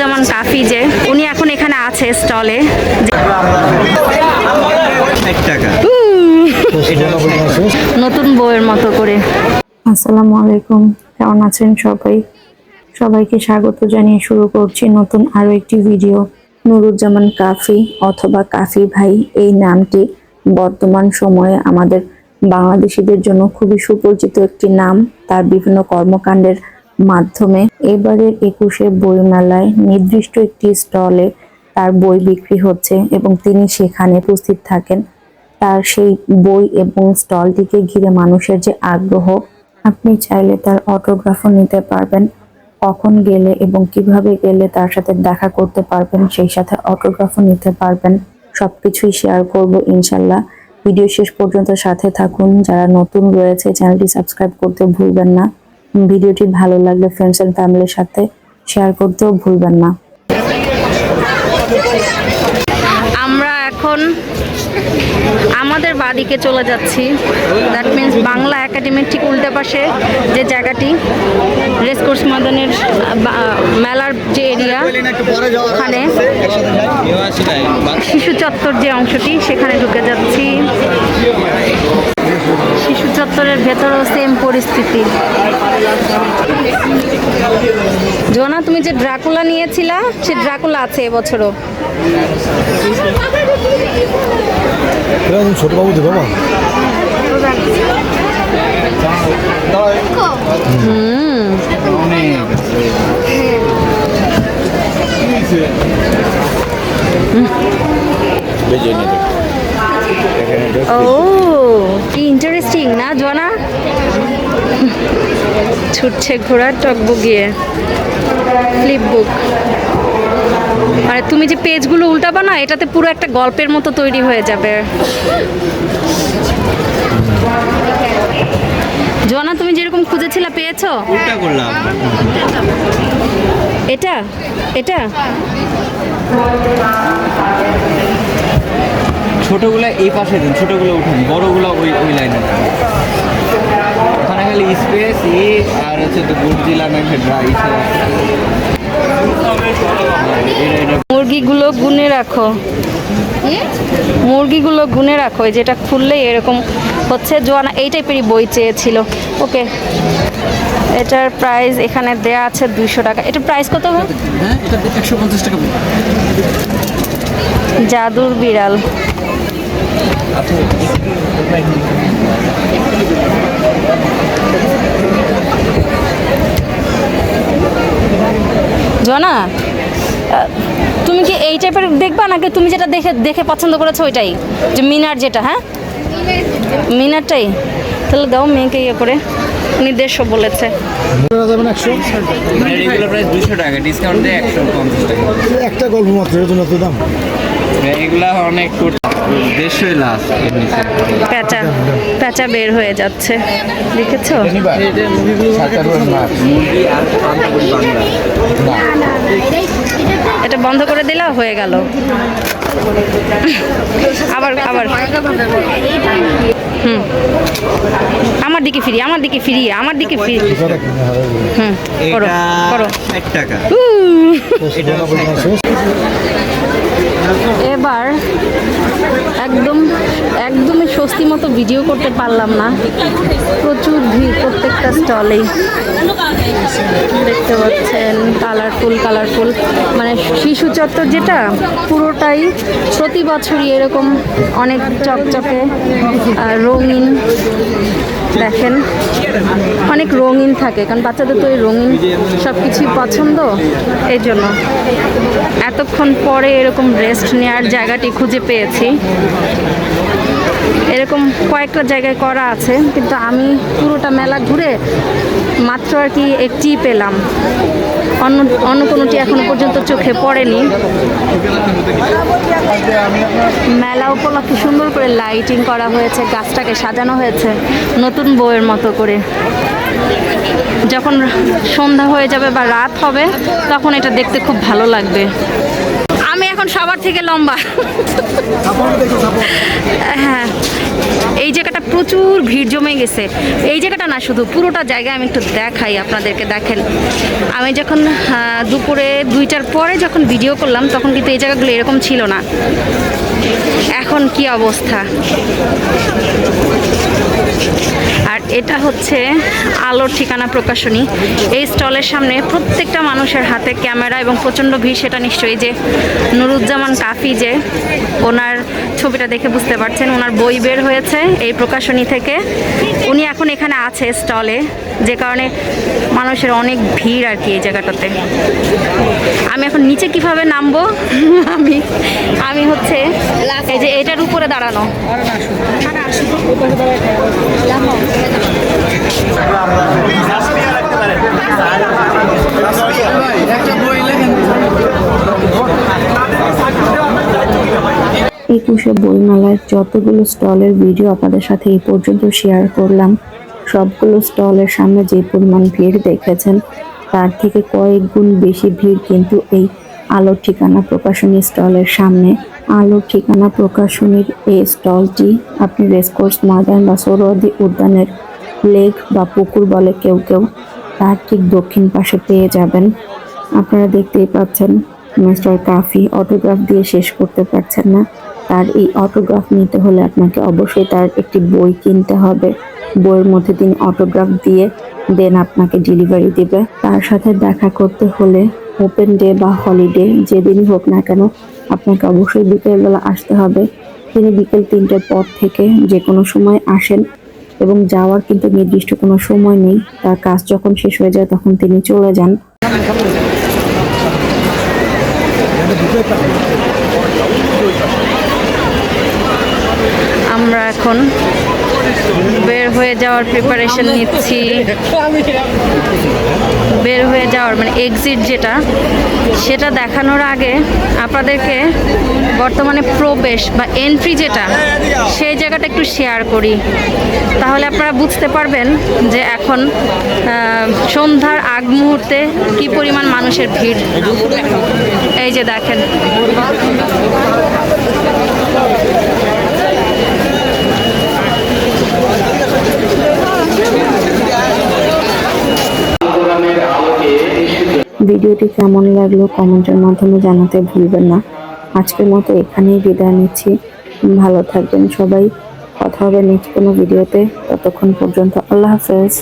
নুরুজ্জামান কাফি যে উনি এখন এখানে আছে স্টলে। নতুন বইয়ের মতো করে। আসসালামু আলাইকুম কেমন আছেন সবাই? সবাইকে স্বাগত জানিয়ে শুরু করছি নতুন আরও একটি ভিডিও। নুরুজ্জামান কাফি অথবা কাফি ভাই এই নামটি বর্তমান সময়ে আমাদের বাংলাদেশিদের জন্য খুবই সুপরিচিত একটি নাম। তার বিভিন্ন কর্মকাণ্ডের মাধ্যমে। এবারের একুশে বইমেলায় নির্দিষ্ট একটি স্টলে তার বই বিক্রি হচ্ছে এবং তিনি সেখানে উপস্থিত থাকেন। তার সেই বই এবং স্টলটিকে ঘিরে মানুষের যে আগ্রহ, আপনি চাইলে তার অটোগ্রাফও নিতে পারবেন। কখন গেলে এবং কীভাবে গেলে তার সাথে দেখা করতে পারবেন, সেই সাথে অটোগ্রাফও নিতে পারবেন। সবকিছুই শেয়ার করব ইনশাল্লাহ ভিডিও শেষ পর্যন্ত সাথে থাকুন। যারা নতুন রয়েছে, চ্যানেলটি সাবস্ক্রাইব করতে ভুলবেন না। ভিডিওটি ভালো লাগলে ফ্রেন্ডস এন্ড ফ্যামিলির সাথে শেয়ার করতেও ভুলবেন না। আমরা এখন আমাদের বাদিকে চলে যাচ্ছি। দ্যাট মিন্স বাংলা একাডেমির ঠিক উল্টে পাশে যে জায়গাটি রেসকোর্স ময়দানের মেলার যে এরিয়া ওখানে শিশু চত্বর যে অংশটি, সেখানে ঢুকে যাচ্ছি। শিশু চত্বরের ভেতরেও সেম পরিস্থিতি। জোনা তুমি যে ড্রাকুলা নিয়েছিলা সে ড্রাকুলা আছে এবছরও? ছোট বাবু হুম। ও কি ইন্টারেস্টিং না জনা ছুটছে ঘোড়ার টকবুক গিয়ে ফ্লিপ বুক মানে তুমি যে পেজগুলো উল্টাবা না এটাতে পুরো একটা গল্পের মতো তৈরি হয়ে যাবে। জনা তুমি যেরকম খুঁজেছিলা পেয়েছ? উল্টা করলাম। এটা এটা? ছোটগুলা এই পাশে দিন ছোটগুলো উঠুন বড়গুলো ওই ওই লাইনে ওখানে খালি স্পেস ই আর হচ্ছে তো গুরজিলা না ড্রাই মুরগিগুলো গুনে রাখো। মুরগিগুলো গুনে রাখো এই যেটা খুললে এরকম হচ্ছে। জোয়ানা এই টাইপেরই বই চেয়েছিল। ওকে। এটার প্রাইস এখানে দেয়া আছে দুইশো টাকা। এটার প্রাইস কত? হ্যাঁ একশো পঞ্চাশ টাকা জাদুর বিড়াল। জনা তুমি কি এই টাইপের দেখবা নাকি তুমি যেটা দেখে দেখে পছন্দ করেছ ওইটাই? যে মিনার যেটা হ্যাঁ? মিনারটাই? তাহলে দাও মেয়েকে ইয়ে করে। উনি দেড়শো বলেছে। টাকা একটা গল্প মাত্র এত দাম। এগুলা অনেক দেড়শোই লাস্ট প্যাঁচা প্যাঁচা বের হয়ে যাচ্ছে। দেখেছ? এটা বন্ধ করে দিলা? হয়ে গেল। আবার আবার। হুম। আমার দিকে ফিরি আমার দিকে ফিরি আমার দিকে ফিরি হুম করো করো। টাকা। এবার একদম, একদমই স্বস্তি মতো ভিডিও করতে পারলাম না। প্রচুর ভিড় প্রত্যেকটা স্টলেই দেখতে পাচ্ছেন কালারফুল কালারফুল মানে শিশু চত্বর যেটা, পুরোটাই প্রতি বছরই এরকম অনেক চকচকে রঙিন দেখেন। অনেক রঙিন থাকে, কারণ বাচ্চাদের তো এই রঙিন সব কিছুই পছন্দ এই জন্য এতক্ষণ পরে এরকম রেস্ট নেওয়ার জায়গাটি খুঁজে পেয়েছি। এরকম কয়েকটা জায়গায় করা আছে, কিন্তু আমি পুরোটা মেলা ঘুরে মাত্র আর কি একটি পেলাম। অন্য অন্য কোনোটি এখনও পর্যন্ত চোখে পড়েনি। মেলা উপলক্ষে সুন্দর করে লাইটিং করা হয়েছে, গাছটাকে সাজানো হয়েছে, নতুন বইয়ের মতো করে। যখন সন্ধ্যা হয়ে যাবে বা রাত হবে, তখন এটা দেখতে খুব ভালো লাগবে। এখন সবার থেকে লম্বা। হ্যাঁ এই জায়গাটা প্রচুর ভিড় জমে গেছে। এই জায়গাটা না শুধু পুরোটা জায়গা আমি একটু দেখাই আপনাদেরকে দেখেন। আমি যখন দুপুরে দুইটার পরে যখন ভিডিও করলাম তখন কিন্তু এই জায়গাগুলো এরকম ছিল না। এখন কি অবস্থা? আর এটা হচ্ছে আলোর ঠিকানা প্রকাশনী। এই স্টলের সামনে প্রত্যেকটা মানুষের হাতে ক্যামেরা এবং প্রচণ্ড ভিড় সেটা নিশ্চয়ই যে নুরুজ্জামান কাফি যে, ওনার ছবিটা দেখে বুঝতে পারছেন, ওনার বই বের হয়েছে এই প্রকাশনী থেকে। উনি এখন এখানে আছে স্টলে, যে কারণে মানুষের অনেক ভিড় আর কি এই জায়গাটাতে। আমি এখন নিচে কীভাবে নামবো? আমি আমি হচ্ছে এই যে এটার উপরে দাঁড়ানো। একুশে বইমেলার যতগুলো স্টলের ভিডিও আপনাদের সাথে এই পর্যন্ত শেয়ার করলাম, সবগুলো স্টলের সামনে যে পরিমাণ ভিড় দেখেছেন, তার থেকে কয়েক গুণ বেশি ভিড় কিন্তু এই আলোর ঠিকানা প্রকাশনী স্টলের সামনে। আলোর ঠিকানা প্রকাশনীর এই স্টলটি আপনি রেসকোর্স ময়দান বা সৌরদি উদ্যানের লেক বা পুকুর বলে কেউ কেউ তার ঠিক দক্ষিণ পাশে পেয়ে যাবেন। আপনারা দেখতেই পাচ্ছেন মিস্টার কাফি, অটোগ্রাফ দিয়ে শেষ করতে পারছেন না। তার এই অটোগ্রাফ নিতে হলে আপনাকে অবশ্যই তার একটি বই কিনতে হবে। বইয়ের মধ্যে তিনি অটোগ্রাফ দিয়ে দেন আপনাকে ডেলিভারি দিবে। তার সাথে দেখা করতে হলে ওপেন ডে বা হলিডে যেদিনই হোক না কেন আপনাকে অবশ্যই বিকেলবেলা আসতে হবে। তিনি বিকেল তিনটের পর থেকে যে কোনো সময় আসেন এবং যাওয়ার কিন্তু নির্দিষ্ট কোনো সময় নেই। তার কাজ যখন শেষ হয়ে যায় তখন তিনি চলে যান। আমরা এখন বের হয়ে যাওয়ার প্রিপারেশন নিচ্ছি। বের হয়ে যাওয়ার মানে এক্সিট যেটা, সেটা দেখানোর আগে আপনাদেরকে বর্তমানে প্রবেশ বা এন্ট্রি যেটা, সেই জায়গাটা একটু শেয়ার করি। তাহলে আপনারা বুঝতে পারবেন যে এখন সন্ধ্যার আগ মুহূর্তে কি পরিমাণ মানুষের ভিড়। এই যে দেখেন। ভিডিওটি কেমন লাগল কমেন্টের মাধ্যমে জানাতে ভুলবেন না। আজকের মতো এখানেই বিদায় নিচ্ছি। ভালো থাকবেন সবাই। কথা হবে নেক্সট কোনো ভিডিওতে। ততক্ষণ পর্যন্ত আল্লাহ হাফেজ।